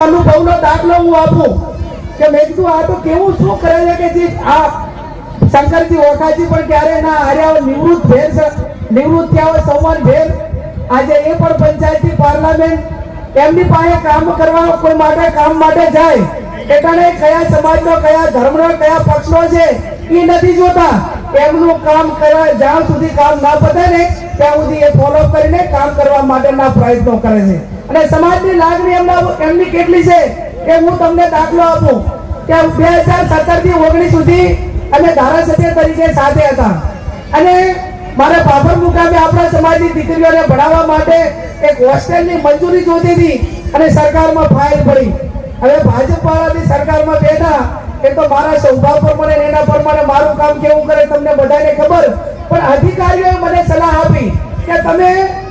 અનુભવનો દાખલો હું આપું કે મેં કીધું આ તો કેવું શું કરે છે કે આ શંકરજી ઓખાજી પણ ક્યારે ના હાર્યા નિવૃત્ત ભેર નિવૃત્ત થયા હોય, સંવાદ ભેર. આજે એ પણ પંચાયતી પાર્લામેન્ટ, એમની પાસે કામ કરવા કોઈ માટે કામ માટે જાય. એટલે કયા સમાજનો, કયા ધર્મનો, કયા પક્ષનો છે એ નથી જોતા. એમનું કામ કરવા, જ્યાં સુધી કામ ના પતે ને, ત્યાં સુધી એ ફોલો કરીને કામ કરવા માટેના પ્રયત્નો કરે છે. અને સમાજની લાગણી એમના એમની કેટલી છે એ હું તમને દાખલો આપું કે બે હજાર સત્તરથી ઓગણીસ સુધી અમે ધારાસભ્ય તરીકે સાથે હતા. અને મારે બાબર મુકામે આપણા સમાજની દીકરીઓને ભણાવવા માટે એક હોસ્ટેલની મંજૂરી જોતી હતી અને સરકારમાં ફાઇલ પડી. હવે ભાજપ વાળાની સરકારમાં બેઠા એ તો મારા સ્વભાવ પર મને એના પર મને મારું કામ કેવું કરે તમને બધાને ખબર. પણ અધિકારીઓએ મને સલાહ આપી કે તમે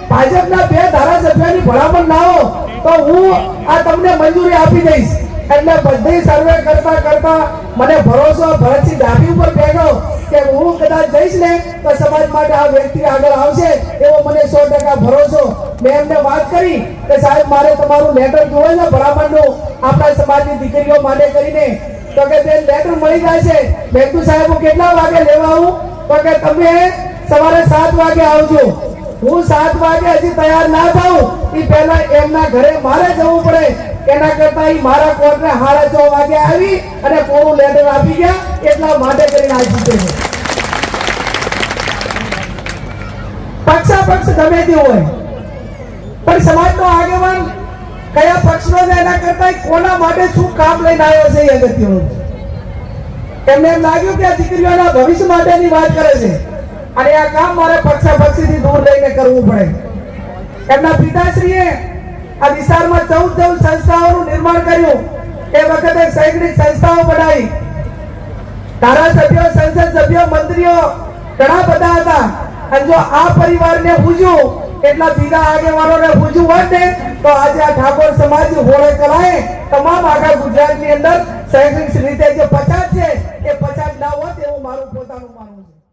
ભાજપના બે ધારાસભ્યની ભલામણ લાવો, તો હું આ તમને મંજૂરી આપી દઈશ. એટલે બધી સર્વે કરતા કરતા મને ભરોસો, ભરતસિંહ ડાભી ઉપર બેઠો કે હું કદાચ જઈશ ને, તો સમાજ માટે આ વ્યક્તિ આગળ આવશે એવો મને સો ટકા ભરોસો. મેં એમને વાત કરી કે સાહેબ, મારે તમારું લેટર જોવે છે ભલામણનું આપણા સમાજની દીકરીઓ માટે કરીને. તો કે તે લેટર મળી જાય છે મેં સાહેબ, હું કેટલા વાગે લેવા આવું? તો કે, તમે સવારે સાત વાગે આવજો. હું સાત વાગે હજી તૈયાર ના થાઉં એ પહેલા એમના ઘરે મારે જવું પડે. એના કરતા એ મારા કોર્ટને સાડા છ વાગે આવી અને પૂરું લેટર આપી ગયા, એટલા માટે કરીને આ જીતે પક્ષા પક્ષ ગમે તે હોય. પણ સમાજનો આગેવાન કયા પક્ષનો છે એના કરતા કોના માટે શું કામ લઈને આવ્યો છે એ અગત્યનું? એમને એમ લાગ્યું કે આ દીકરીઓના ભવિષ્ય માટેની વાત કરે છે. અને આ કામ મારે પક્ષા થી દૂર રહીને કરવું પડે. એમના પિતાશ્રીએ આ વિસ્તારમાં ચૌદ ચૌદ સંસ્થાઓનું નિર્માણ કર્યું. એ વખતે શૈક્ષણિક સંસ્થાઓ બનાવી. ધારાસભ્યો, સંસદ સભ્યો, મંત્રીઓ ઘણા બધા હતા. અને જો આ પરિવારને પૂજ્યું એટલા બીજા આગેવાનોને પૂછ્યું હોત ને, તો આજે આ ઠાકોર સમાજ હોળે કલાએ તમામ આખા ગુજરાતની અંદર શૈક્ષણિક રીતે જે પચાસ છે, એ પચાસ ના હોત એવું મારું પોતાનું માનવું છે.